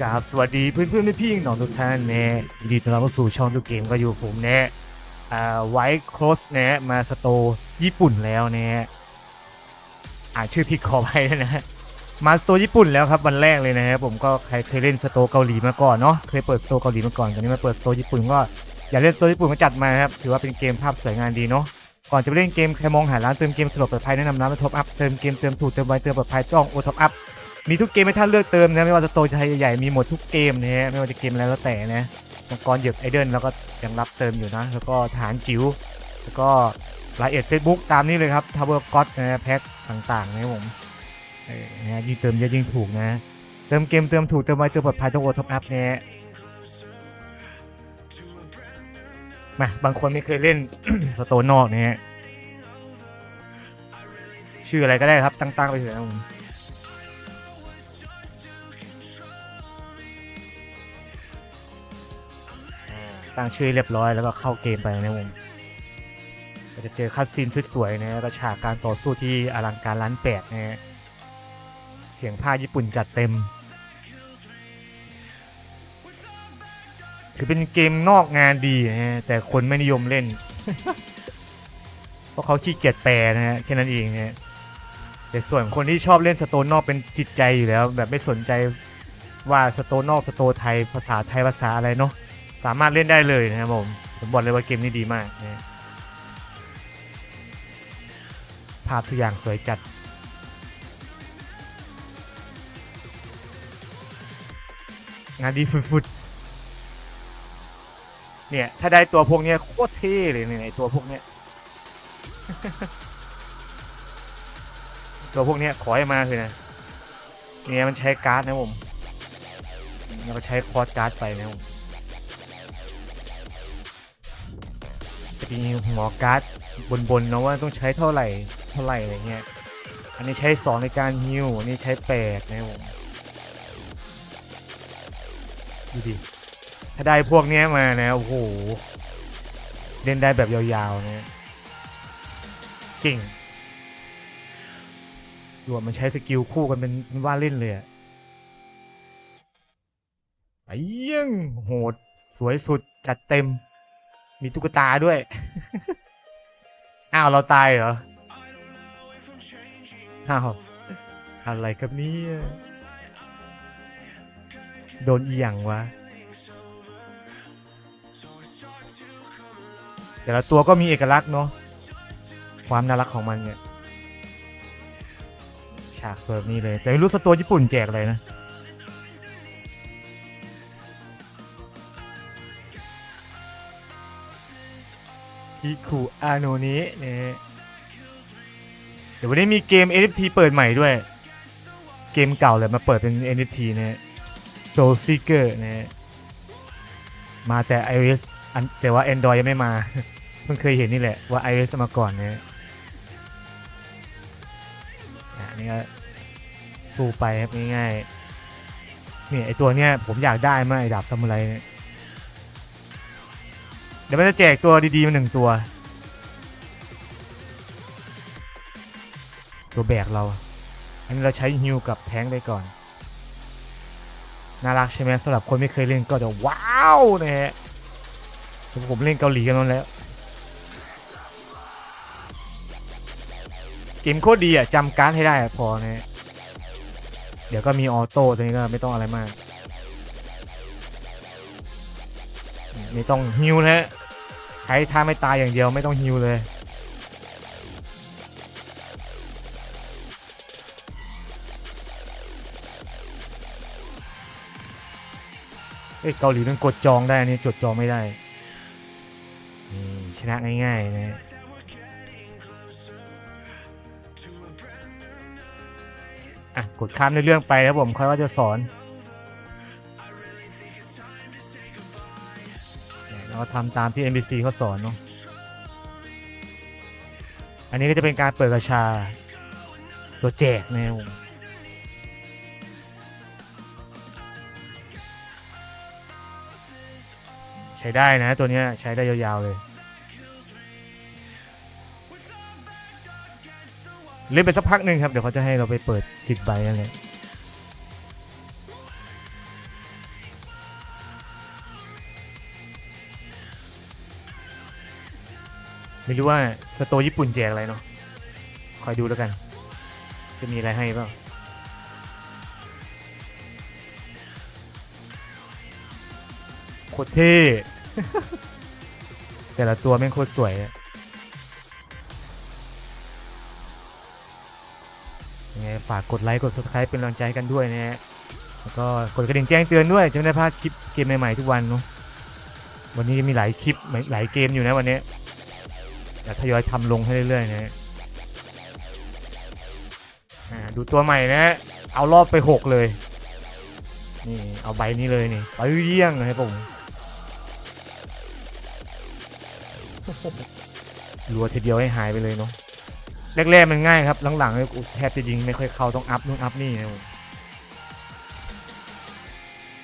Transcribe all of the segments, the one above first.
กราบสวัสดีเพื่อนเพื่อนๆพี่ๆน้องทุกท่านเนะยินดีต้อนรับเข้าสู่ช่องทุกเกมก็อยู่ผมนะอ่าไวท์คลสนะมาสโตญี่ปุ่นแล้วเนะอ่านชื่อผิดขอไปนะฮะมาสโตญี่ปุ่นแล้วครับวันแรกเลยนะฮะผมก็ใครเคยเล่นสโตเกาหลีมาก่อนเนาะเคยเปิดสโตเกาหลีมาก่อนตอนนี้มาเปิดสโตญี่ปุ่นก็อยากเล่นสโตญี่ปุ่นก็จัดมาครับถือว่าเป็นเกมภาพสวยงามดีเนาะก่อนจะไปเล่นเกมใครมองหาร้านเติมเกมสะดวกปลอดภัยแนะนำร้านมาท็อปอัพเติมเกมเติมถูกเติมไวเติมปลอดภัยจ้องโอท็อปอัพ มีทุกเกมให้ท่านเลือกเติมนะไม่ว่าจะโตจะไทยใหญ่ๆมีหมดทุกเกมนะฮะไม่ว่าจะเกมอะไรแล้วแต่นะมังกรเหยียบไอเดิลแล้วก็ยังรับเติมอยู่นะ แล้วก็ฐานจิ๋วแล้วก็รายละเอียดเฟซบุ๊กตามนี้เลยครับทาวเวอร์ก็อตนะแพ็คต่างๆนะครับผมเนะยิ่งเติมเยอะยิ่งถูกนะ เติมเกมเติมถูกเติมไวเติมปลอดภัยต้องโอท็อปอัพนะฮะมาบางคนไม่เคยเล่นสโตนนอกนะฮะชื่ออะไรก็ได้ครับตั้งๆไปเถอะนะผม ตั้งชื่อเรียบร้อยแล้วก็เข้าเกมไปนะผมก็จะเจอคัดซีนสวยๆนะแล้วก็ฉากการต่อสู้ที่อลังการล้านแปดนะฮะเสียงผ้าญี่ปุ่นจัดเต็ม ถือเป็นเกมนอกงานดีนะฮะแต่คนไม่นิยมเล่น เพราะเขาขี้เกียจแปลนะฮะแค่นั้นเองนะฮะแต่ส่วนคนที่ชอบเล่นสโตนนอกเป็นจิตใจอยู่แล้ว แบบไม่สนใจว่าสโตนนอกสโตไทยภาษาไทยภาษาอะไรเนาะ สามารถเล่นได้เลยนะครับผมผมบอกเลยว่าเกมนี้ดีมากนะภาพทุกอย่างสวยจัด งานดีฟุดๆเนี่ย ถ้าได้ตัวพวกเนี้ยโคตรเท่เลยเนี่ยตัวพวกเนี้ยตัวพวกเนี้ยขอให้มาคือนะเนี่ยมันใช้การ์ดนะผมแล้วก็ใช้คอร์สการ์ดไปนะผม มีหัวการ์ดบนๆนะว่าต้องใช้เท่าไหร่เท่าไหร่อะไรเงี้ยอันนี้ใช้ 2 ในการฮิวอันนี้ใช้8นะครับผมดูดิถ้าได้พวกนี้มานะโอ้โหเล่นได้แบบยาวๆนะเก่งดูว่ามันใช้สกิลคู่กันเป็นว่าเล่นเลยอะไอ้เยี่ยงโหดสวยสุดจัดเต็ม มีตุ๊กตาด้วย อ้าวเราตายเหรอ อ้าว อะไรครับนี่โดนอียงวะ แต่ละตัวก็มีเอกลักษณ์เนาะ ความน่ารักของมันเนี่ย ฉากสวยนี้เลย แต่ไม่รู้สตัวญี่ปุ่นแจกอะไรนะ ฮิคุอาโนนี้เนี่ยเดี๋ยววันนี้มีเกม NFT เปิดใหม่ด้วย เกมเก่าเลยมาเปิดเป็น NFT เนะ Soul Seeker นะมาแต่ iOS อันแต่ว่า Android ยังไม่มา เพิ่งเคยเห็นนี่แหละว่า iOS มาก่อนเนะอะนี่ก็ปูไปครับง่ายๆเนี่ยไอตัวเนี้ยผมอยากได้มากไอดาบซามูไรเนี่ย เดี๋ยวมันจะแจกตัวดีๆมาหนึ่งตัว ตัวแบกเรา อันนี้เราใช้ฮิวกับแท้งไปก่อน น่ารักใช่ไหมสำหรับคนไม่เคยเล่นก็จะว้าวนะฮะผมเล่นเกาหลีกันมาแล้ว เกมโคตรดีอะจำการ์ดให้ได้พอนะฮะเดี๋ยวก็มีออโต้ตรงนี้ก็ไม่ต้องอะไรมาก ไม่ต้องฮิวนะฮะใช้ท่าไม่ตายอย่างเดียวไม่ต้องฮิวเลยเอ้เกาหลีต้องกดจองได้อันนี่จดจองไม่ได้ชนะง่ายๆนะฮะอะกดข้ามในเรื่องไปครับผมค่อยว่าจะสอน เราทำตามที่ NBC เขาสอนเนาะอันนี้ก็จะเป็นการเปิดกระชา ตัวแจกนะครับผมใช้ได้นะตัวนี้ใช้ได้ยาวๆเลย เล่นไปสักพักหนึ่งครับ เดี๋ยวเขาจะให้เราไปเปิด 10 ใบนั่นแหละ ไม่รู้ว่าสโตร์ญี่ปุ่นแจกอะไรเนาะคอยดูแล้วกัน จะมีอะไรให้เปล่าโคตรเท่ แต่ละตัวแม่งโคตรสวยยังไงฝากกดไลค์กด subscribe เป็นกำลังใจกันด้วยนะฮะแล้วก็กดกระดิ่งแจ้งเตือนด้วย จะไม่ได้พลาดคลิปเกมใหม่ๆทุกวันเนาะวันนี้มีหลายคลิปหลายเกมอยู่นะวันนี้ เดี๋ยวทยอยทำลงให้เรื่อยๆนะฮะดูตัวใหม่นะ เอารอบไป 6 เลย นี่ เอาใบนี้เลยนี่ไปเยี่ยงเลยผมรัวทีเดียวให้หายไปเลยเนาะแรกๆมันง่ายครับหลังๆแทบจะยิงไม่ค่อยเข้าต้องอัพนู่นอัพนี่นะผม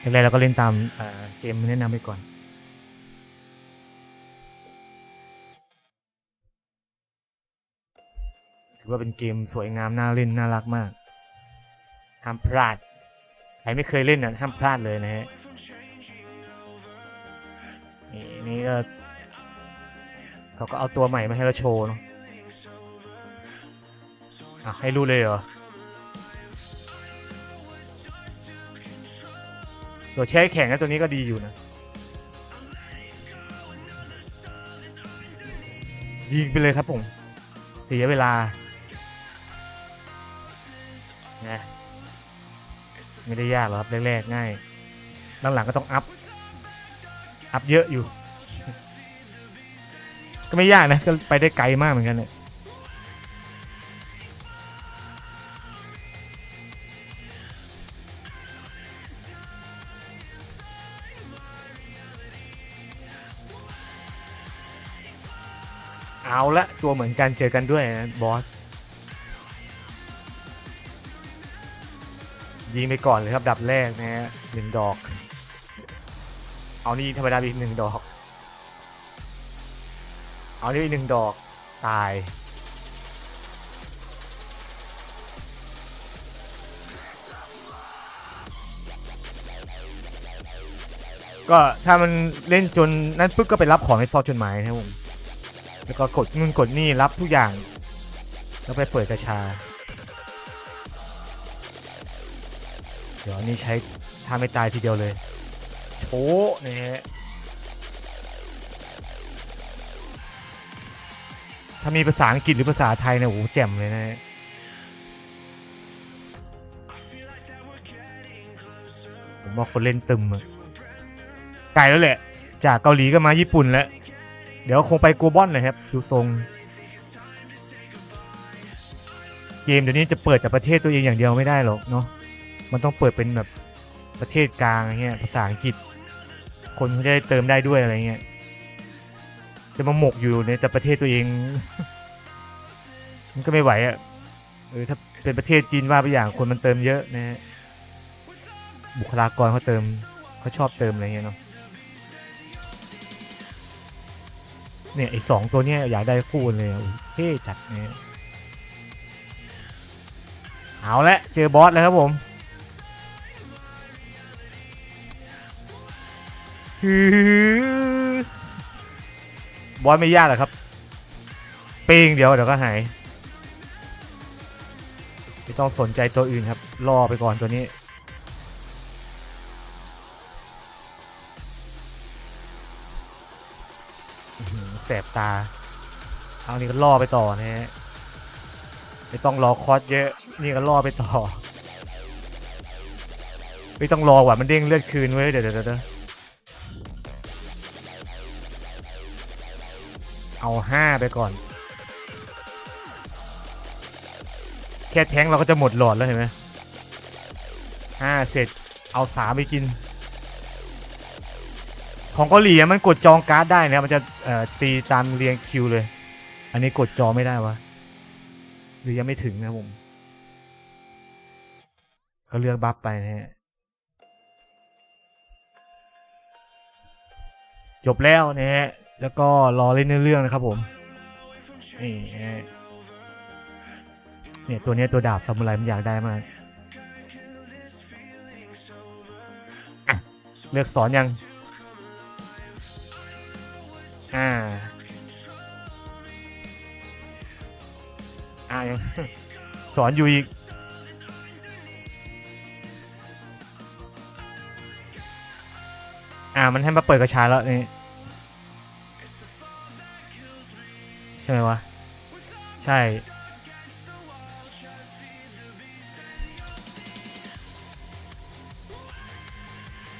แรกๆเราก็เล่นตามเกมแนะนำไปก่อน ถือว่าเป็นเกมสวยงามน่าเล่นน่ารักมาก ห้ามพลาด ใครไม่เคยเล่นนะห้ามพลาดเลยนะฮะ นี่นี่ก็เขาก็เอาตัวใหม่มาให้เราโชว์เนาะอะให้รู้เลยเหรอ ตัวแช่แข็งนะตัวนี้ก็ดีอยู่นะ ยิงไปเลยครับผมเสียเวลา นะไม่ได้ยากหรอกครับแรกๆง่ายหลังๆก็ต้องอัพ อัพเยอะอยู่ ก็ไม่ยากนะ ก็ไปได้ไกลมากเหมือนกันเนี่ยเอาละตัวเหมือนกันเจอกันด้วยนะบอส ยิงไปก่อนเลยครับดับแรกนะฮะหนึ่งดอก เอานี่ธรรมดาอีกหนึ่งดอก เอานี่อีกหนึ่งดอกตาย ก็ถ้ามันเล่นจนนั้นปุ๊บก็ไปรับของในซองจดหมายนะครับผมแล้วก็กดนู่นกดนี่รับทุกอย่าง แล้วไปเปิดกระชา ดี๋ยวนี้ใช้ท่าไม่ตายทีเดียวเลยโชะนี่ฮะถ้ามีภาษาอังกฤษหรือภาษาไทยเนี่ยโอ้โหแจ่มเลยนะผมว่าคนเล่นตึมอะไกลแล้วแหละ จากเกาหลีก็มาญี่ปุ่นแล้ว เดี๋ยวคงไปโกลบอลเลยครับ ดูทรง เกมเดี๋ยวนี้จะเปิดแต่ประเทศตัวเองอย่างเดียวไม่ได้หรอกเนาะ มันต้องเปิดเป็นแบบประเทศกลางอะไรเงี้ยภาษาอังกฤษ คนเขาจะได้เติมได้ด้วยอะไรเงี้ยจะมาหมกอยู่ในแต่ประเทศตัวเอง มันก็ไม่ไหวอะ่ะเออถ้าเป็นประเทศจีนว่าไปอย่างคนมันเติมเยอะนะฮะบุคลากรเขาเติมเขาชอบเติมอะไรเงี้ยเนาะเนี่ยไอสองตัวเนี้ยอยากได้คู่เลยอะเท่จัดเนี่ยเอาละเจอบอสแล้วครับผม บอสไม่ยากหรอกครับ เป้งเดียวเดี๋ยวก็หาย ไม่ต้องสนใจตัวอื่นครับ รอไปก่อนตัวนี้ แสบตา เอานี่ก็ล่อไปต่อนะฮะ ไม่ต้องรอคอสเยอะ นี่ก็ล่อไปต่อ ไม่ต้องรอว่ะมันเด้งเลือดคืนไว้ยเดี๋ยวเดี๋ยวเดี๋ยว เอาห้าไปก่อน แค่แท้งเราก็จะหมดหลอดแล้วเห็นไหมห้าเสร็จเอาสามไปกิน ของเกาหลีมันกดจองการ์ดได้นะมันจะตีตามเรียงคิวเลย อันนี้กดจองไม่ได้วะหรือยังไม่ถึงนะผมก็เลือกบัฟไปนะฮะจบแล้วนะฮะ แล้วก็รอเล่นเรื่องนะครับผมนี่เนี่ยตัวนี้ตัวดาบซามูไรมันอยากได้มากเลือกสอนยัง อ่ายังสอนอยู่อีก อ่า มันให้มาเปิดกระชาแล้วนี่ ใช่ไหมวะ ใช่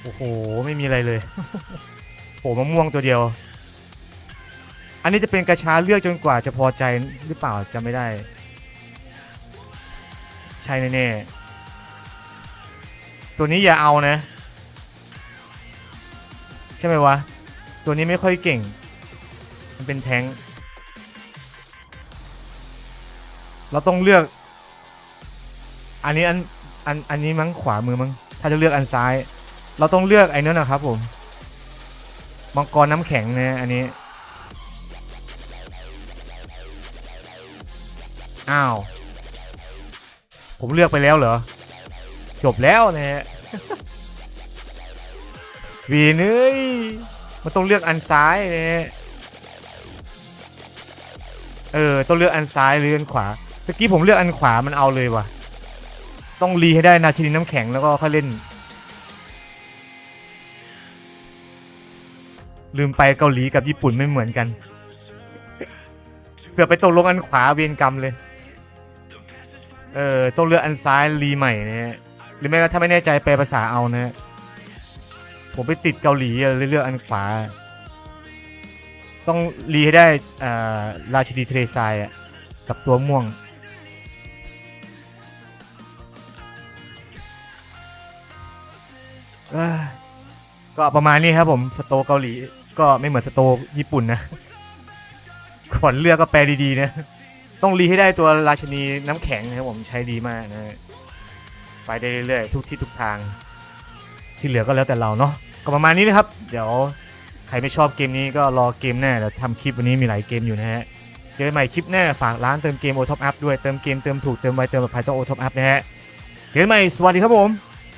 โอ้โห ไม่มีอะไรเลยโอ้มะม่วงตัวเดียว อันนี้จะเป็นกระชาเลือกจนกว่าจะพอใจหรือเปล่าจำไม่ได้ ใช่แน่ๆตัวนี้อย่าเอานะ ใช่ไหมวะ ตัวนี้ไม่ค่อยเก่ง มันเป็นแทง เราต้องเลือก อันนี้อันอันอันนี้มั้งขวามือมั้งถ้าจะเลือกอันซ้าย เราต้องเลือกไอ้นั่นนะครับ ผมมังกรน้ำแข็งนะอันนี้อ้าวผมเลือกไปแล้วเหรอ จบแล้วนะฮะวีนเอ้ยมันต้องเลือกอันซ้ายนะฮะเออ ต้องเลือกอันซ้ายหรืออันขวา ตะกี้ผมเลือกอันขวามันเอาเลยว่ะ ต้องรีให้ได้นาชินีน้ำแข็งแล้วก็ค่อยเล่น ลืมไปเกาหลีกับญี่ปุ่นไม่เหมือนกันเสือไปตกลงอันขวาเวียนกรรมเลย เออต้องเลือกอันซ้ายรีใหม่นะฮะหรือไม่ก็ถ้าไม่แน่ใจแปลภาษาเอานะฮะผมไปติดเกาหลีเลยเลือกอันขวา ต้องรีให้ได้ราชินีเทรซายอะกับตัวม่วง เอ้ยก็ประมาณนี้ครับผมสโตเกาหลี ก็ไม่เหมือนสโตญี่ปุ่นนะขอนเลือกก็แปลดีๆนะ ต้องรีให้ได้ตัวราชินีน้ำแข็งนะครับผมใช้ดีมากนะไปได้เรื่อยๆทุกที่ทุกทาง ที่เหลือก็แล้วแต่เราเนาะก็ประมาณนี้นะครับ เดี๋ยวใครไม่ชอบเกมนี้ก็รอเกมหน้าเดี๋ยวทำคลิปวันนี้มีหลายเกมอยู่นะฮะเจอใหม่คลิปหน้าฝากร้านเติมเกมโอท็อปอัพด้วยเติมเกมเติมถูกเติมไวเติมปลอดภัยต้อโอท็อปอัพนะฮะเจอใหม่สวัสดีครับผม